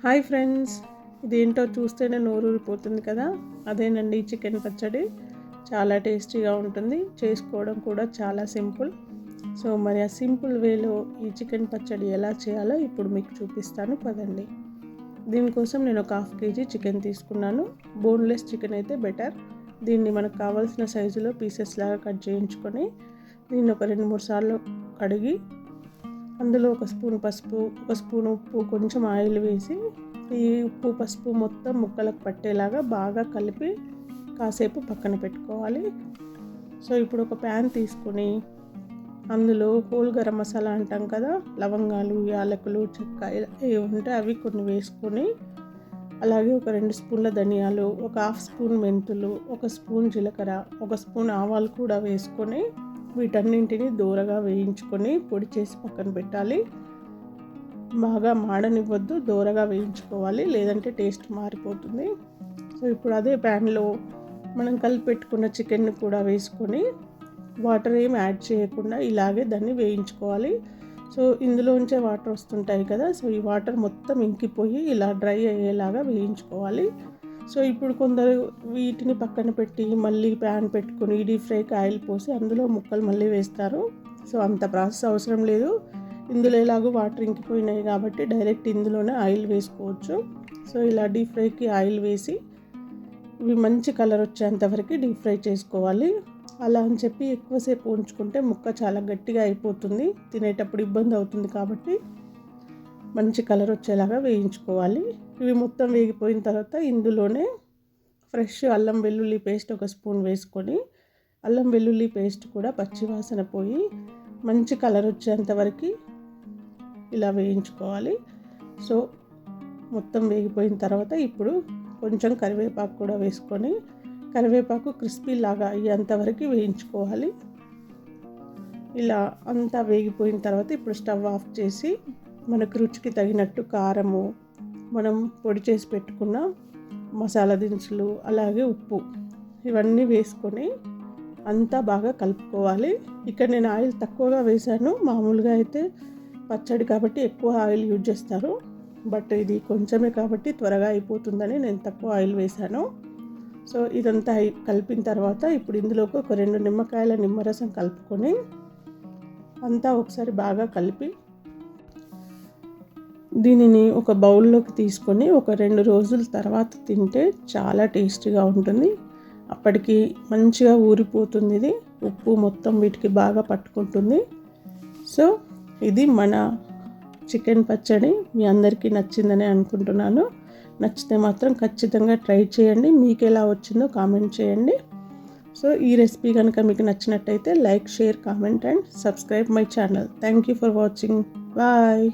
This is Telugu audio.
హాయ్ ఫ్రెండ్స్ ఇదేంటో చూస్తేనే నోరు ఊరిపోతుంది కదా? అదేనండి చికెన్ పచ్చడి. చాలా టేస్టీగా ఉంటుంది. చేసుకోవడం కూడా చాలా సింపుల్. సో మరి ఆ సింపుల్ వేలో ఈ చికెన్ పచ్చడి ఎలా చేయాలో ఇప్పుడు మీకు చూపిస్తాను. పదండి. దీనికోసం నేను ఒక హాఫ్ కేజీ చికెన్ తీసుకున్నాను. బోన్లెస్ చికెన్ అయితే బెటర్. దీన్ని మనకు కావాల్సిన సైజులో పీసెస్ లాగా కట్ చేయించుకొని దీన్ని ఒక రెండు మూడు సార్లు కడిగి అందులో ఒక స్పూన్ పసుపు ఒక స్పూన్ ఉప్పు కొంచెం ఆయిల్ వేసి ఈ ఉప్పు పసుపు మొత్తం ముక్కలకు పట్టేలాగా బాగా కలిపి కాసేపు పక్కన పెట్టుకోవాలి. సో ఇప్పుడు ఒక ప్యాన్ తీసుకొని అందులో హోల్ గరం మసాలా అంటాం కదా లవంగాలు యాలకులు చెక్క ఏ ఉంటే అవి కొన్ని వేసుకొని అలాగే ఒక రెండు స్పూన్ల ధనియాలు ఒక హాఫ్ స్పూన్ మెంతులు ఒక స్పూన్ జీలకర్ర ఒక స్పూన్ ఆవాలు కూడా వేసుకొని వీటన్నింటిని దూరగా వేయించుకొని పొడి చేసి పక్కన పెట్టాలి. బాగా మాడనివ్వద్దు దూరగా వేయించుకోవాలి లేదంటే టేస్ట్ మారిపోతుంది. సో ఇప్పుడు అదే ప్యాన్లో మనం కలిపి పెట్టుకున్న చికెన్ని కూడా వేసుకొని వాటర్ ఏం యాడ్ చేయకుండా ఇలాగే దాన్ని వేయించుకోవాలి. సో ఇందులోంచే వాటర్ వస్తుంటాయి కదా సో ఈ వాటర్ మొత్తం ఇంకిపోయి ఇలా డ్రై అయ్యేలాగా వేయించుకోవాలి. సో ఇప్పుడు కొందరు వీటిని పక్కన పెట్టి మళ్ళీ ప్యాన్ పెట్టుకొని డీప్ ఫ్రైకి ఆయిల్ పోసి అందులో ముక్కలు మళ్ళీ వేస్తారు. సో అంత ప్రాసెస్ అవసరం లేదు. ఇందులో ఎలాగో వాటర్ ఇంకిపోయినాయి కాబట్టి డైరెక్ట్ ఇందులోనే ఆయిల్ వేసుకోవచ్చు. సో ఇలా డీప్ ఫ్రైకి ఆయిల్ వేసి ఇవి మంచి కలర్ వచ్చేంతవరకు డీప్ ఫ్రై చేసుకోవాలి. అలా అని చెప్పి ఎక్కువసేపు ఉంచుకుంటే ముక్క చాలా గట్టిగా అయిపోతుంది. తినేటప్పుడు ఇబ్బంది అవుతుంది కాబట్టి మంచి కలర్ వచ్చేలాగా వేయించుకోవాలి. ఇవి మొత్తం వేగిపోయిన తర్వాత ఇందులోనే ఫ్రెష్ అల్లం వెల్లుల్లి పేస్ట్ ఒక స్పూన్ వేసుకొని అల్లం వెల్లుల్లి పేస్ట్ కూడా పచ్చివాసన పోయి మంచి కలర్ వచ్చేంత వరకు ఇలా వేయించుకోవాలి. సో మొత్తం వేగిపోయిన తర్వాత ఇప్పుడు కొంచెం కరివేపాకు కూడా వేసుకొని కరివేపాకు క్రిస్పీ లాగా అయ్యేంతవరకు వేయించుకోవాలి. ఇలా అంతా వేగిపోయిన తర్వాత ఇప్పుడు స్టవ్ ఆఫ్ చేసి మనకు రుచికి తగినట్టు కారము మనం పొడి చేసి పెట్టుకున్న మసాలా దినుసులు అలాగే ఉప్పు ఇవన్నీ వేసుకొని అంతా బాగా కలుపుకోవాలి. ఇక్కడ నేను ఆయిల్ తక్కువగా వేశాను. మామూలుగా అయితే పచ్చడి కాబట్టి ఎక్కువ ఆయిల్ యూజ్ చేస్తారు. బట్ ఇది కొంచెమే కాబట్టి త్వరగా అయిపోతుందని నేను తక్కువ ఆయిల్ వేశాను. సో ఇదంతా కలిపిన తర్వాత ఇప్పుడు ఇందులోకి ఒక రెండు నిమ్మకాయల నిమ్మరసం కలుపుకొని అంతా ఒకసారి బాగా కలిపి దీనిని ఒక బౌల్లోకి తీసుకొని ఒక రెండు రోజుల తర్వాత తింటే చాలా టేస్టీగా ఉంటుంది. అప్పటికి మంచిగా ఊరిపోతుంది ఇది. ఉప్పు మొత్తం వీటికి బాగా పట్టుకుంటుంది. సో ఇది మన చికెన్ పచ్చడి. మీ అందరికీ నచ్చిందని అనుకుంటున్నాను. నచ్చితే మాత్రం ఖచ్చితంగా ట్రై చేయండి. మీకు ఎలా వచ్చిందో కామెంట్ చేయండి. సో ఈ రెసిపీ కనుక మీకు నచ్చినట్టయితే like share comment and subscribe my channel. Thank you for watching. Bye.